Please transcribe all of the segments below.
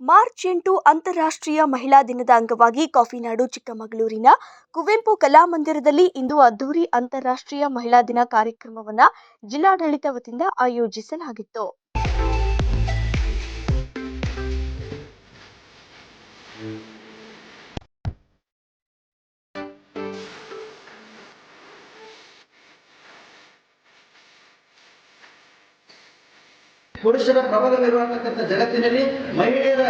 March ಎಂಟು ಅಂತಾರಾಷ್ಟ್ರೀಯ ಮಹಿಳಾ ದಿನದ ಅಂಗವಾಗಿ ಕಾಫಿನಾಡು ಚಿಕ್ಕಮಗಳೂರಿನ ಕುವೆಂಪು ಕಲಾಮಂದಿರದಲ್ಲಿ ಇಂದು ಅದ್ದೂರಿ ಅಂತಾರಾಷ್ಟ್ರೀಯ ಮಹಿಳಾ ದಿನ ಕಾರ್ಯಕ್ರಮವನ್ನು ಜಿಲ್ಲಾಡಳಿತ ವತಿಯಿಂದ ಆಯೋಜಿಸಲಾಗಿತ್ತು. ಪುರುಷರ ಪ್ರಬಲವಿರುವಂತಕ್ಕಂಥ ಜಗತ್ತಿನಲ್ಲಿ ಮಹಿಳೆಯರ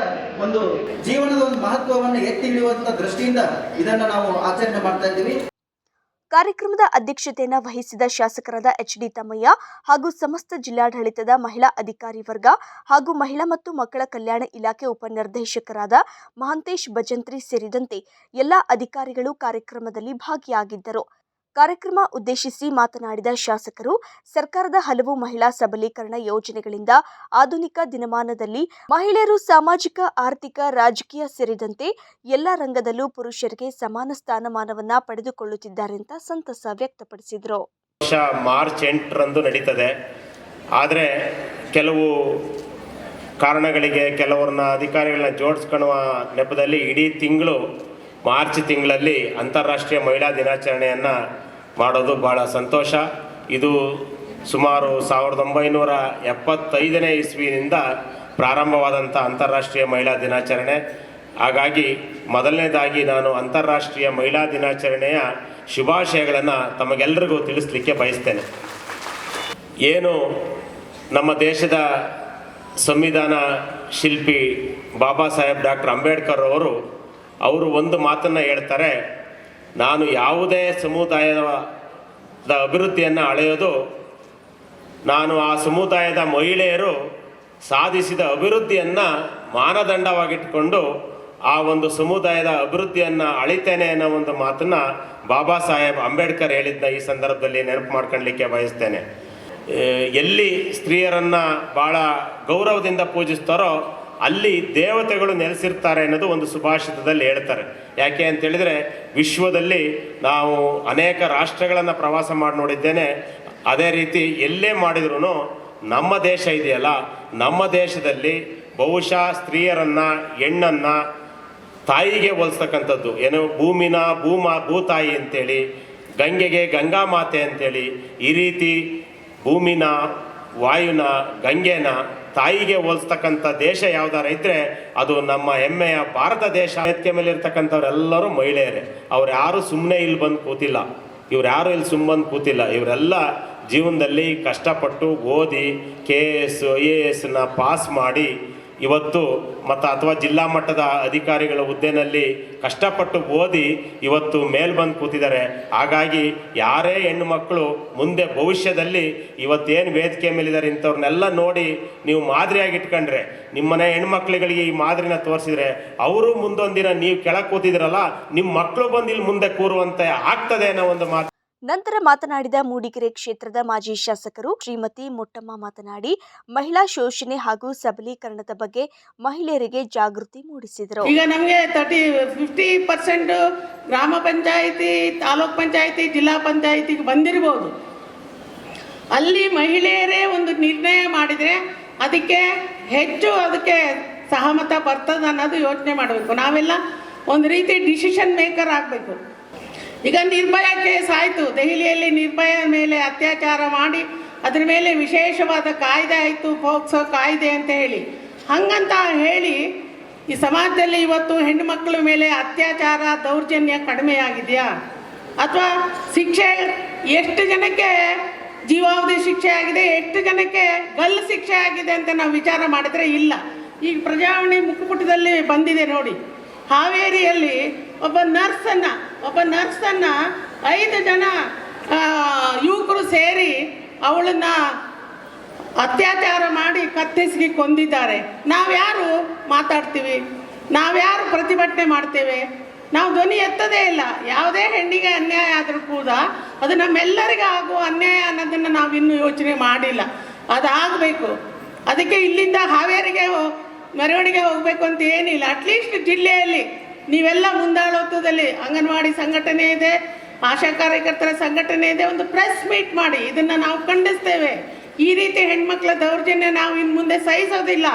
ಒಂದು ಜೀವನದ ಒಂದು ಮಹತ್ವವನ್ನು ಎತ್ತಿ ಹಿಡಿಯುವಂತ ದೃಷ್ಟಿಯಿಂದ ಇದನ್ನ ನಾವು ಆಚರಣೆ ಮಾಡ್ತಾ ಇದ್ದೀವಿ. ಕಾರ್ಯಕ್ರಮದ ಅಧ್ಯಕ್ಷತೆಯನ್ನು ವಹಿಸಿದ ಶಾಸಕರಾದ ಎಚ್ ಡಿ ತಮ್ಮಯ್ಯ ಹಾಗೂ ಸಮಸ್ತ ಜಿಲ್ಲಾಡಳಿತದ ಮಹಿಳಾ ಅಧಿಕಾರಿ ವರ್ಗ ಹಾಗೂ ಮಹಿಳಾ ಮತ್ತು ಮಕ್ಕಳ ಕಲ್ಯಾಣ ಇಲಾಖೆ ಉಪನಿರ್ದೇಶಕರಾದ ಮಹಾಂತೇಶ್ ಭಜಂತ್ರಿ ಸೇರಿದಂತೆ ಎಲ್ಲ ಅಧಿಕಾರಿಗಳು ಕಾರ್ಯಕ್ರಮದಲ್ಲಿ ಭಾಗಿಯಾಗಿದ್ದರು. ಕಾರ್ಯಕ್ರಮ ಉದ್ದೇಶಿಸಿ ಮಾತನಾಡಿದ ಶಾಸಕರು, ಸರ್ಕಾರದ ಹಲವು ಮಹಿಳಾ ಸಬಲೀಕರಣ ಯೋಜನೆಗಳಿಂದ ಆಧುನಿಕ ದಿನಮಾನದಲ್ಲಿ ಮಹಿಳೆಯರು ಸಾಮಾಜಿಕ, ಆರ್ಥಿಕ, ರಾಜಕೀಯ ಸೇರಿದಂತೆ ಎಲ್ಲ ರಂಗದಲ್ಲೂ ಪುರುಷರಿಗೆ ಸಮಾನ ಸ್ಥಾನಮಾನವನ್ನ ಪಡೆದುಕೊಳ್ಳುತ್ತಿದ್ದಾರೆ ಅಂತ ಸಂತಸ ವ್ಯಕ್ತಪಡಿಸಿದರು. ಮಾರ್ಚ್ ಎಂಟರಂದು ನಡೀತದೆ. ಆದರೆ ಕೆಲವು ಕಾರಣಗಳಿಗೆ ಕೆಲವರನ್ನ ಅಧಿಕಾರಿಗಳನ್ನ ಜೋಡಿಸ್ಕೊಳ್ಳುವ ನೆಪದಲ್ಲಿ ಇಡೀ ತಿಂಗಳು ಮಾರ್ಚ್ ತಿಂಗಳಲ್ಲಿ ಅಂತಾರಾಷ್ಟ್ರೀಯ ಮಹಿಳಾ ದಿನಾಚರಣೆಯನ್ನು ಮಾಡೋದು ಭಾಳ ಸಂತೋಷ. ಇದು ಸುಮಾರು ಸಾವಿರದ ಒಂಬೈನೂರ ಎಪ್ಪತ್ತೈದನೇ ಇಸ್ವಿನಿಂದ ಪ್ರಾರಂಭವಾದಂಥ ಅಂತಾರಾಷ್ಟ್ರೀಯ ಮಹಿಳಾ ದಿನಾಚರಣೆ. ಹಾಗಾಗಿ ಮೊದಲನೇದಾಗಿ ನಾನು ಅಂತಾರಾಷ್ಟ್ರೀಯ ಮಹಿಳಾ ದಿನಾಚರಣೆಯ ಶುಭಾಶಯಗಳನ್ನು ತಮಗೆಲ್ಲರಿಗೂ ತಿಳಿಸ್ಲಿಕ್ಕೆ ಬಯಸ್ತೇನೆ. ಏನು ನಮ್ಮ ದೇಶದ ಸಂವಿಧಾನ ಶಿಲ್ಪಿ ಬಾಬಾ ಸಾಹೇಬ್ ಡಾಕ್ಟರ್ ಅಂಬೇಡ್ಕರ್ ಅವರು ಅವರು ಒಂದು ಮಾತನ್ನು ಹೇಳ್ತಾರೆ ನಾನು ಯಾವುದೇ ಸಮುದಾಯದ ಅಭಿವೃದ್ಧಿಯನ್ನು ಅಳೆಯೋದು, ನಾನು ಆ ಸಮುದಾಯದ ಮಹಿಳೆಯರು ಸಾಧಿಸಿದ ಅಭಿವೃದ್ಧಿಯನ್ನು ಮಾನದಂಡವಾಗಿಟ್ಟುಕೊಂಡು ಆ ಒಂದು ಸಮುದಾಯದ ಅಭಿವೃದ್ಧಿಯನ್ನು ಅಳಿತೇನೆ ಅನ್ನೋ ಒಂದು ಮಾತನ್ನು ಬಾಬಾ ಸಾಹೇಬ್ ಅಂಬೇಡ್ಕರ್ ಹೇಳಿದ್ದ ಈ ಸಂದರ್ಭದಲ್ಲಿ ನೆನಪು ಮಾಡ್ಕೊಳ್ಲಿಕ್ಕೆ ಬಯಸ್ತೇನೆ. ಎಲ್ಲಿ ಸ್ತ್ರೀಯರನ್ನು ಭಾಳ ಗೌರವದಿಂದ ಪೂಜಿಸ್ತಾರೋ ಅಲ್ಲಿ ದೇವತೆಗಳು ನೆಲೆಸಿರ್ತಾರೆ ಅನ್ನೋದು ಒಂದು ಸುಭಾಷಿತದಲ್ಲಿ ಹೇಳ್ತಾರೆ. ಯಾಕೆ ಅಂತ ಹೇಳಿದ್ರೆ, ವಿಶ್ವದಲ್ಲಿ ನಾವು ಅನೇಕ ರಾಷ್ಟ್ರಗಳನ್ನು ಪ್ರವಾಸ ಮಾಡಿ ನೋಡಿದ್ದೇನೆ. ಅದೇ ರೀತಿ ಎಲ್ಲೇ ಮಾಡಿದ್ರೂ ನಮ್ಮ ದೇಶ ಇದೆಯಲ್ಲ, ನಮ್ಮ ದೇಶದಲ್ಲಿ ಬಹುಶಃ ಸ್ತ್ರೀಯರನ್ನು, ಹೆಣ್ಣನ್ನು ತಾಯಿಗೆ ಹೋಲಿಸ್ತಕ್ಕಂಥದ್ದು. ಏನು ಭೂಮಿನ ಭೂಮ, ಭೂತಾಯಿ ಅಂತೇಳಿ, ಗಂಗೆಗೆ ಗಂಗಾ ಮಾತೆ ಅಂತೇಳಿ, ಈ ರೀತಿ ಭೂಮಿನ, ವಾಯುನ, ಗಂಗೆನ ತಾಯಿಗೆ ಹೋಲಿಸ್ತಕ್ಕಂಥ ದೇಶ ಯಾವ್ದಾರ ಇದ್ರೆ ಅದು ನಮ್ಮ ಹೆಮ್ಮೆಯ ಭಾರತ ದೇಶ. ವೇದಿಕೆ ಮೇಲೆ ಇರ್ತಕ್ಕಂಥವ್ರೆಲ್ಲರೂ ಮಹಿಳೆಯರೇ. ಅವ್ರು ಯಾರು ಸುಮ್ಮನೆ ಇಲ್ಲಿ ಬಂದು ಕೂತಿಲ್ಲ. ಇವ್ರು ಯಾರು ಇಲ್ಲಿ ಸುಮ್ಮ ಬಂದು ಕೂತಿಲ್ಲ. ಇವರೆಲ್ಲ ಜೀವನದಲ್ಲಿ ಕಷ್ಟಪಟ್ಟು ಓದಿ ಕೆ ಎಸ್ ಐ ಎ ಎಸ್ನ ಪಾಸ್ ಮಾಡಿ ಇವತ್ತು ಮತ್ತು ಅಥವಾ ಜಿಲ್ಲಾ ಮಟ್ಟದ ಅಧಿಕಾರಿಗಳ ಹುದ್ದೆನಲ್ಲಿ ಕಷ್ಟಪಟ್ಟು ಓದಿ ಇವತ್ತು ಮೇಲ್ ಬಂದು ಕೂತಿದ್ದಾರೆ. ಹಾಗಾಗಿ ಯಾರೇ ಹೆಣ್ಣು ಮಕ್ಕಳು ಮುಂದೆ ಭವಿಷ್ಯದಲ್ಲಿ ಇವತ್ತೇನು ವೇದಿಕೆ ಮೇಲಿದ್ದಾರೆ ಇಂಥವ್ರನ್ನೆಲ್ಲ ನೋಡಿ ನೀವು ಮಾದರಿಯಾಗಿ ಇಟ್ಕೊಂಡ್ರೆ ನಿಮ್ಮನೆ ಹೆಣ್ಮಕ್ಳುಗಳಿಗೆ ಈ ಮಾದರಿನ ತೋರಿಸಿದ್ರೆ, ಅವರು ಮುಂದೊಂದಿನ ನೀವು ಕೆಳಗೆ ಕೂತಿದ್ರಲ್ಲ ನಿಮ್ಮ ಮಕ್ಕಳು ಬಂದು ಇಲ್ಲಿ ಮುಂದೆ ಕೂರುವಂತೆ ಆಗ್ತದೆ ಅನ್ನೋ ಒಂದು ಮಾತು. ನಂತರ ಮಾತನಾಡಿದ ಮೂಡಿಗೆರೆ ಕ್ಷೇತ್ರದ ಮಾಜಿ ಶಾಸಕರು ಶ್ರೀಮತಿ ಮೊಟ್ಟಮ್ಮ ಮಾತನಾಡಿ, ಮಹಿಳಾ ಶೋಷಣೆ ಹಾಗೂ ಸಬಲೀಕರಣದ ಬಗ್ಗೆ ಮಹಿಳೆಯರಿಗೆ ಜಾಗೃತಿ ಮೂಡಿಸಿದರು. ಈಗ ನಮಗೆ ತರ್ಟಿ ಫಿಫ್ಟಿ ಪರ್ಸೆಂಟ್ ಗ್ರಾಮ ಪಂಚಾಯಿತಿ, ತಾಲೂಕ್ ಪಂಚಾಯಿತಿ, ಜಿಲ್ಲಾ ಪಂಚಾಯಿತಿಗೆ ಬಂದಿರಬಹುದು ಅಲ್ಲಿ ಮಹಿಳೆಯರೇ ಒಂದು ನಿರ್ಣಯ ಮಾಡಿದರೆ ಅದಕ್ಕೆ ಹೆಚ್ಚು ಅದಕ್ಕೆ ಸಹಮತ ಬರ್ತದೆ ಅನ್ನೋದು ಯೋಚನೆ ಮಾಡಬೇಕು. ನಾವೆಲ್ಲ ಒಂದು ರೀತಿ ಡಿಸಿಷನ್ ಮೇಕರ್ ಆಗಬೇಕು. ಈಗ ನಿರ್ಭಯ ಕೇಸ್ ಆಯಿತು ದೆಹಲಿಯಲ್ಲಿ ನಿರ್ಭಯ ಮೇಲೆ ಅತ್ಯಾಚಾರ ಮಾಡಿ, ಅದ್ರ ಮೇಲೆ ವಿಶೇಷವಾದ ಕಾಯ್ದೆ ಆಯಿತು, ಪೋಕ್ಸೋ ಕಾಯ್ದೆ ಅಂತ ಹೇಳಿ. ಹಂಗಂತ ಹೇಳಿ, ಈ ಸಮಾಜದಲ್ಲಿ ಇವತ್ತು ಹೆಣ್ಣು ಮಕ್ಕಳ ಮೇಲೆ ಅತ್ಯಾಚಾರ ದೌರ್ಜನ್ಯ ಕಡಿಮೆಯಾಗಿದೆಯಾ? ಅಥವಾ ಶಿಕ್ಷೆ ಎಷ್ಟು ಜನಕ್ಕೆ ಜೀವಾವಧಿ ಶಿಕ್ಷೆ ಆಗಿದೆ, ಎಷ್ಟು ಜನಕ್ಕೆ ಗಲ್ಲು ಶಿಕ್ಷೆ ಆಗಿದೆ ಅಂತ ನಾವು ವಿಚಾರ ಮಾಡಿದರೆ ಇಲ್ಲ. ಈಗ ಪ್ರಜಾವಾಣಿ ಮುಖಪುಟದಲ್ಲಿ ಬಂದಿದೆ ನೋಡಿ. ಹಾವೇರಿಯಲ್ಲಿ ಒಬ್ಬ ನರ್ಸನ್ನು ಒಬ್ಬ ನರ್ಸನ್ನು ಐದು ಜನ ಯುವಕರು ಸೇರಿ ಅವಳನ್ನ ಅತ್ಯಾಚಾರ ಮಾಡಿ ಕತ್ತಿಸಿ ಕೊಂದಿದ್ದಾರೆ. ನಾವ್ಯಾರು ಮಾತಾಡ್ತೀವಿ? ನಾವ್ಯಾರು ಪ್ರತಿಭಟನೆ ಮಾಡ್ತೇವೆ? ನಾವು ಧ್ವನಿ ಎತ್ತದೇ ಇಲ್ಲ. ಯಾವುದೇ ಹೆಣ್ಣಿಗೆ ಅನ್ಯಾಯ ಆದರೂ ಕೂಡ ಅದು ನಮ್ಮೆಲ್ಲರಿಗೂ ಆಗುವ ಅನ್ಯಾಯ ಅನ್ನೋದನ್ನು ನಾವು ಇನ್ನೂ ಯೋಚನೆ ಮಾಡಿಲ್ಲ. ಅದಾಗಬೇಕು. ಅದಕ್ಕೆ ಇಲ್ಲಿಂದ ಹಾವೇರಿಗೆ ಮೆರವಣಿಗೆ ಹೋಗಬೇಕು ಅಂತ ಏನಿಲ್ಲ. ಅಟ್ಲೀಸ್ಟ್ ಜಿಲ್ಲೆಯಲ್ಲಿ ನೀವೆಲ್ಲ ಮುಂದಾಳತ್ವದಲ್ಲಿ ಅಂಗನವಾಡಿ ಸಂಘಟನೆ ಇದೆ, ಆಶಾ ಕಾರ್ಯಕರ್ತರ ಸಂಘಟನೆ ಇದೆ, ಒಂದು ಪ್ರೆಸ್ ಮೀಟ್ ಮಾಡಿ, ಇದನ್ನು ನಾವು ಖಂಡಿಸ್ತೇವೆ. ಈ ರೀತಿ ಹೆಣ್ಮಕ್ಳ ದೌರ್ಜನ್ಯ ನಾವು ಇನ್ನು ಮುಂದೆ ಸಹಿಸೋದಿಲ್ಲ.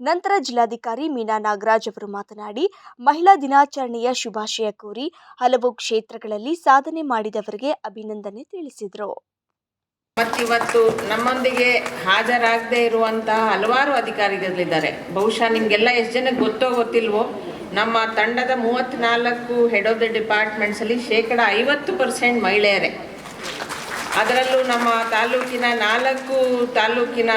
ನಂತರ ಜಿಲ್ಲಾಧಿಕಾರಿ ಮೀನಾ ನಾಗರಾಜ್ ಅವರು ಮಾತನಾಡಿ, ಮಹಿಳಾ ದಿನಾಚರಣೆಯ ಶುಭಾಶಯ ಕೋರಿ ಹಲವು ಕ್ಷೇತ್ರಗಳಲ್ಲಿ ಸಾಧನೆ ಮಾಡಿದವರಿಗೆ ಅಭಿನಂದನೆ ತಿಳಿಸಿದರು. ಮತ್ತಿವತ್ತು ನಮ್ಮೊಂದಿಗೆ ಹಾಜರಾಗದೇ ಇರುವಂತಹ ಹಲವಾರು ಅಧಿಕಾರಿಗಳಿದ್ದಾರೆ. ಬಹುಶಃ ನಿಮಗೆಲ್ಲ ಎಷ್ಟು ಜನಕ್ಕೆ ಗೊತ್ತೋ ಗೊತ್ತಿಲ್ವೋ, ನಮ್ಮ ತಂಡದ ಮೂವತ್ತ್ನಾಲ್ಕು ಹೆಡ್ ಆಫ್ ದ ಡಿಪಾರ್ಟ್ಮೆಂಟ್ಸಲ್ಲಿ ಶೇಕಡ ಐವತ್ತು ಪರ್ಸೆಂಟ್ ಮಹಿಳೆಯರೇ. ಅದರಲ್ಲೂ ನಮ್ಮ ತಾಲೂಕಿನ ನಾಲ್ಕು ತಾಲೂಕಿನ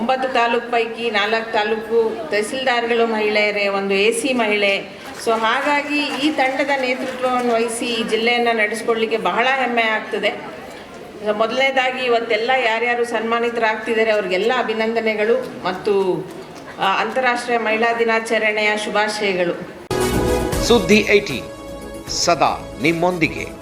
ಒಂಬತ್ತು ತಾಲೂಕು ಪೈಕಿ ನಾಲ್ಕು ತಾಲೂಕು ತಹಸೀಲ್ದಾರ್ಗಳು ಮಹಿಳೆಯರೇ, ಒಂದು ಎ ಸಿ ಮಹಿಳೆ. ಸೊ ಹಾಗಾಗಿ ಈ ತಂಡದ ನೇತೃತ್ವವನ್ನು ವಹಿಸಿ ಈ ಜಿಲ್ಲೆಯನ್ನು ನಡೆಸ್ಕೊಳ್ಳಿಕ್ಕೆ ಬಹಳ ಹೆಮ್ಮೆ ಆಗ್ತದೆ. ಮೊದಲನೇದಾಗಿ ಇವತ್ತೆಲ್ಲ ಯಾರ್ಯಾರು ಸನ್ಮಾನಿತರಾಗ್ತಿದ್ದಾರೆ ಅವ್ರಿಗೆಲ್ಲ ಅಭಿನಂದನೆಗಳು ಮತ್ತು ಅಂತಾರಾಷ್ಟ್ರೀಯ ಮಹಿಳಾ ದಿನಾಚರಣೆಯ ಶುಭಾಶಯಗಳು. ಸುದ್ದಿ ಐಟಿ, ಸದಾ ನಿಮ್ಮೊಂದಿಗೆ.